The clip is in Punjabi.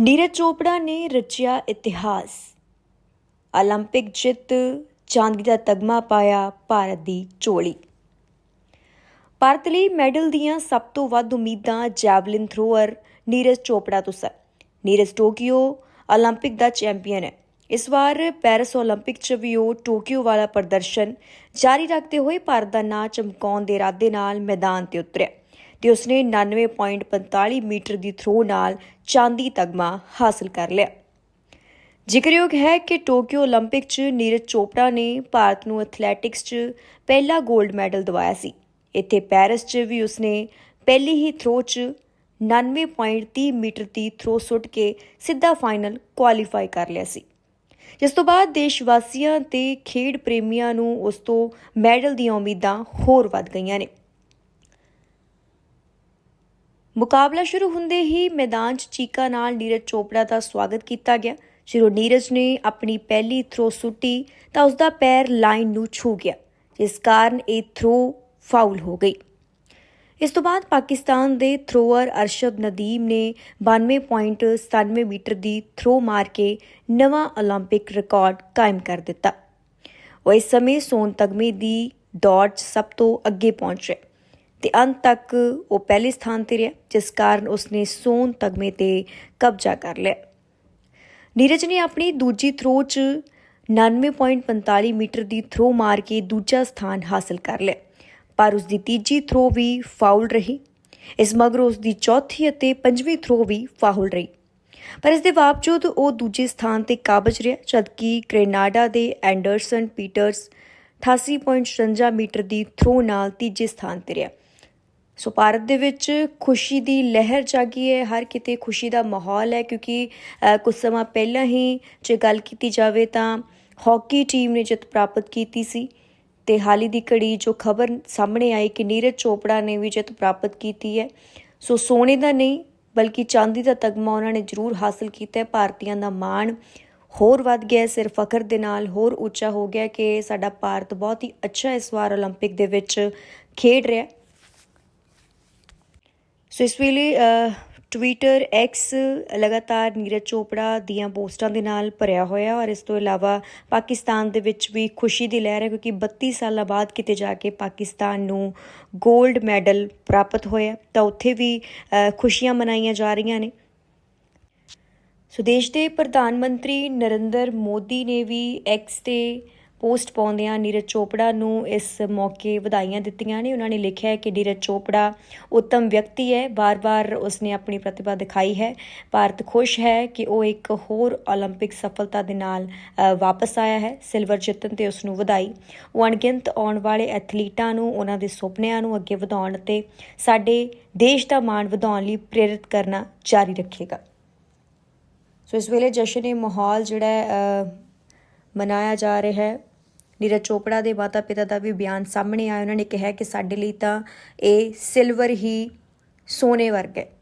ਨੀਰਜ ਚੋਪੜਾ ਨੇ ਰਚਿਆ ਇਤਿਹਾਸ 올림픽 ਜਿੱਤ ਚਾਂਦੀ ਦਾ ਤਗਮਾ ਪਾਇਆ ਭਾਰਤ ਦੀ ਝੋਲੀ ਭਾਰਤ ਲਈ ਮੈਡਲ ਦੀਆਂ ਸਭ ਤੋਂ ਵੱਧ ਉਮੀਦਾਂ ਜੈਵਲਿਨ ਥਰੋਅਰ ਨੀਰਜ ਚੋਪੜਾ ਤੋਂ ਸਨ ਨੀਰਜ ਟੋਕੀਓ 올림픽 ਦਾ ਚੈਂਪੀਅਨ ਹੈ ਇਸ ਵਾਰ ਪੈਰਿਸ 올림픽 'ਚ ਵੀ ਉਹ ਟੋਕੀਓ ਵਾਲਾ ਪ੍ਰਦਰਸ਼ਨ ਜਾਰੀ ਰੱਖਦੇ ਹੋਏ ਭਾਰਤ ਦਾ ਨਾਂ ਚਮਕਾਉਣ ਦੇ ਇਰਾਦੇ ਨਾਲ ਮੈਦਾਨ ਤੇ ਉਤਰਿਆ ਤੇ ਉਸਨੇ 99.45 ਮੀਟਰ ਦੀ ਥਰੋ ਨਾਲ ਚਾਂਦੀ ਤਗਮਾ ਹਾਸਲ ਕਰ ਲਿਆ। ਜ਼ਿਕਰਯੋਗ ਹੈ ਕਿ ਟੋਕਿਓ 올림픽 'ਚ ਨੀਰਜ ਚੋਪੜਾ ਨੇ ਭਾਰਤ ਨੂੰ ਐਥਲੈਟਿਕਸ 'ਚ ਪਹਿਲਾ 골ਡ ਮੈਡਲ ਦਿਵਾਇਆ ਸੀ। ਇੱਥੇ ਪੈਰਿਸ 'ਚ ਵੀ ਉਸਨੇ ਪਹਿਲੀ ਹੀ ਥਰੋ 'ਚ 99.30 ਮੀਟਰ ਦੀ ਥਰੋ ਸੁੱਟ ਕੇ ਸਿੱਧਾ ਫਾਈਨਲ ਕੁਆਲੀਫਾਈ ਕਰ ਲਿਆ ਸੀ। ਜਿਸ ਤੋਂ ਬਾਅਦ ਦੇਸ਼ ਵਾਸੀਆਂ ਤੇ ਖੇਡ ਪ੍ਰੇਮੀਆਂ ਨੂੰ ਉਸ ਤੋਂ ਮੈਡਲ ਦੀਆਂ ਉਮੀਦਾਂ ਹੋਰ ਵੱਧ ਗਈਆਂ ਨੇ। ਮੁਕਾਬਲਾ ਸ਼ੁਰੂ ਹੁੰਦੇ ਹੀ ਮੈਦਾਨ 'ਚ ਚੀਕਾ ਨਾਲ ਨੀਰਜ ਚੋਪੜਾ ਦਾ ਸਵਾਗਤ ਕੀਤਾ ਗਿਆ ਜਦੋਂ ਨੀਰਜ ਨੇ ਆਪਣੀ ਪਹਿਲੀ ਥਰੋ ਸੁੱਟੀ ਤਾਂ ਉਸ ਦਾ ਪੈਰ ਲਾਈਨ ਨੂੰ ਛੂ ਗਿਆ ਜਿਸ ਕਾਰਨ ਇਹ ਥਰੋ ਫਾਉਲ ਹੋ ਗਈ ਇਸ ਤੋਂ ਬਾਅਦ ਪਾਕਿਸਤਾਨ ਦੇ ਥਰੋਅਰ ਅਰਸ਼ਦ ਨਦੀਮ ਨੇ 92.97 ਮੀਟਰ ਦੀ ਥਰੋ ਮਾਰ ਕੇ ਨਵਾਂ 올림픽 ਰਿਕਾਰਡ ਕਾਇਮ ਕਰ ਦਿੱਤਾ ਉਹ ਇਸ ਸਮੇਂ ਸੋਨ ਤਗਮੇ ਦੀ ਦੌੜ 'ਚ ਸਭ ਤੋਂ ਅੱਗੇ ਪਹੁੰਚ ਰਿਹਾ ਤੇ ਅੰਤ ਤੱਕ ਉਹ ਪਹਿਲੇ ਸਥਾਨ ਤੇ ਰਿਹਾ, ਜਿਸ ਕਾਰਨ ਉਸਨੇ ਸੋਨ ਤਗਮੇ ਤੇ ਕਬਜ਼ਾ ਕਰ ਲਿਆ। ਨੀਰਜ ਨੇ ਆਪਣੀ ਦੂਜੀ ਥਰੋ 'ਚ 99.45 ਮੀਟਰ ਦੀ ਥਰੋ ਮਾਰ ਕੇ ਦੂਜਾ ਸਥਾਨ ਹਾਸਲ ਕਰ ਲਿਆ। ਪਰ ਉਸ ਦੀ ਤੀਜੀ ਥਰੋ ਵੀ ਫਾਉਲ ਰਹੀ। ਇਸ ਮਗਰੋਂ ਉਸ ਦੀ ਚੌਥੀ ਅਤੇ ਪੰਜਵੀਂ ਥਰੋ ਵੀ ਫਾਉਲ ਰਹੀ। ਪਰ ਇਸ ਦੇ ਬਾਵਜੂਦ ਉਹ ਦੂਜੇ ਸਥਾਨ ਤੇ ਕਾਬਜ ਰਿਹਾ, ਜਦਕਿ ਕ੍ਰੇਨਾਡਾ ਦੇ ਐਂਡਰਸਨ ਪੀਟਰਸ 88.56 ਮੀਟਰ ਦੀ ਥਰੋ ਨਾਲ ਤੀਜੇ ਸਥਾਨ ਤੇ ਰਿਹਾ। ਸੋ ਭਾਰਤ ਦੇ ਵਿੱਚ ਖੁਸ਼ੀ ਦੀ ਲਹਿਰ ਜਾਗੀ ਹੈ ਹਰ ਕਿਤੇ ਖੁਸ਼ੀ ਦਾ ਮਾਹੌਲ ਹੈ ਕਿਉਂਕਿ ਅ, ਕੁਝ ਸਮਾਂ ਪਹਿਲਾਂ ਹੀ ਜੇ ਗੱਲ ਕੀਤੀ ਜਾਵੇ ਤਾਂ ਹਾਕੀ ਟੀਮ ਨੇ ਜਿੱਤ ਪ੍ਰਾਪਤ ਕੀਤੀ ਸੀ ਤੇ ਹਾਲ ਹੀ ਦੀ ਘੜੀ ਜੋ ਖਬਰ ਸਾਹਮਣੇ ਆਈ ਕਿ ਨੀਰਜ ਚੋਪੜਾ ਨੇ ਵੀ ਜਿੱਤ ਪ੍ਰਾਪਤ ਕੀਤੀ ਹੈ ਸੋ ਸੋਨੇ ਦਾ ਨਹੀਂ ਬਲਕਿ ਚਾਂਦੀ ਦਾ ਤਗਮਾ ਉਹਨਾਂ ਨੇ ਜ਼ਰੂਰ ਹਾਸਲ ਕੀਤਾ ਹੈ ਭਾਰਤੀਆਂ ਦਾ ਮਾਣ ਹੋਰ ਵੱਧ ਗਿਆ ਹੈ, ਸਿਰ ਫਖਰ ਦੇ ਨਾਲ ਹੋਰ ਉੱਚਾ ਹੋ ਗਿਆ ਕਿ ਸਾਡਾ ਭਾਰਤ ਬਹੁਤ ਹੀ ਅੱਛਾ ਇਸ ਵਾਰ 올림픽 ਦੇ ਵਿੱਚ ਖੇਡ ਰਿਹਾ ਹੈ। ਸੋ ਇਸ ਵੇਲੇ ਟਵਿੱਟਰ ਐਕਸ ਲਗਾਤਾਰ ਨੀਰਜ ਚੋਪੜਾ ਦੀਆਂ ਪੋਸਟਾਂ ਦੇ ਨਾਲ ਭਰਿਆ ਹੋਇਆ ਔਰ ਇਸ ਤੋਂ ਇਲਾਵਾ ਪਾਕਿਸਤਾਨ ਦੇ ਵਿੱਚ ਵੀ ਖੁਸ਼ੀ ਦੀ ਲਹਿਰ ਹੈ ਕਿਉਂਕਿ 32 ਸਾਲਾਂ ਬਾਅਦ ਕਿਤੇ ਜਾ ਕੇ ਪਾਕਿਸਤਾਨ ਨੂੰ 골ਡ ਮੈਡਲ ਪ੍ਰਾਪਤ ਹੋਇਆ ਤਾਂ ਉੱਥੇ ਵੀ ਖੁਸ਼ੀਆਂ ਮਨਾਈਆਂ ਜਾ ਰਹੀਆਂ ਨੇ। ਸੋ ਦੇਸ਼ ਦੇ ਪ੍ਰਧਾਨ ਮੰਤਰੀ ਨਰਿੰਦਰ ਮੋਦੀ ਨੇ ਵੀ ਐਕਸ ਤੇ ਪੋਸਟ ਪਾਉਂਦਿਆਂ ਨੀਰਜ ਚੋਪੜਾ ਨੂੰ ਇਸ ਮੌਕੇ ਵਧਾਈਆਂ ਦਿੱਤੀਆਂ ਨੇ ਉਹਨਾਂ ਨੇ ਲਿਖਿਆ ਹੈ ਕਿ ਨੀਰਜ ਚੋਪੜਾ ਉੱਤਮ ਵਿਅਕਤੀ ਹੈ ਬਾਰ-ਬਾਰ ਉਸਨੇ ਆਪਣੀ ਪ੍ਰਤਿਭਾ ਦਿਖਾਈ ਹੈ ਭਾਰਤ ਖੁਸ਼ ਹੈ ਕਿ ਉਹ ਇੱਕ ਹੋਰ 올림픽 ਸਫਲਤਾ ਦੇ ਨਾਲ ਅ, ਵਾਪਸ ਆਇਆ ਹੈ ਸਿਲਵਰ ਜਿੱਤਣ ਤੇ ਉਸ ਨੂੰ ਵਧਾਈ ਉਹ ਅਣਗਿਣਤ ਆਉਣ ਵਾਲੇ ਐਥਲੀਟਾਂ ਨੂੰ ਉਹਨਾਂ ਦੇ ਸੁਪਨਿਆਂ ਨੂੰ ਅੱਗੇ ਵਧਾਉਣ ਅਤੇ ਸਾਡੇ ਦੇਸ਼ ਦਾ ਮਾਣ ਵਧਾਉਣ ਲਈ ਪ੍ਰੇਰਿਤ ਕਰਨਾ ਜਾਰੀ ਰੱਖੇਗਾ ਸੋ ਇਸ ਵੇਲੇ ਜਸ਼ਨ ਇਹ ਮਾਹੌਲ ਜਿਹੜਾ ਹੈ, ਅ, ਮਨਾਇਆ ਜਾ ਰਿਹਾ ਹੈ ਨੀਰਜ ਚੋਪੜਾ ਦੇ ਮਾਤਾ ਪਿਤਾ ਦਾ ਵੀ ਬਿਆਨ ਸਾਹਮਣੇ ਆਇਆ। ਉਹਨਾਂ ਨੇ ਕਿਹਾ ਕਿ ਸਾਡੇ ਲਈ ਤਾਂ ਇਹ ਸਿਲਵਰ ਹੀ ਸੋਨੇ ਵਰਗਾ ਹੈ।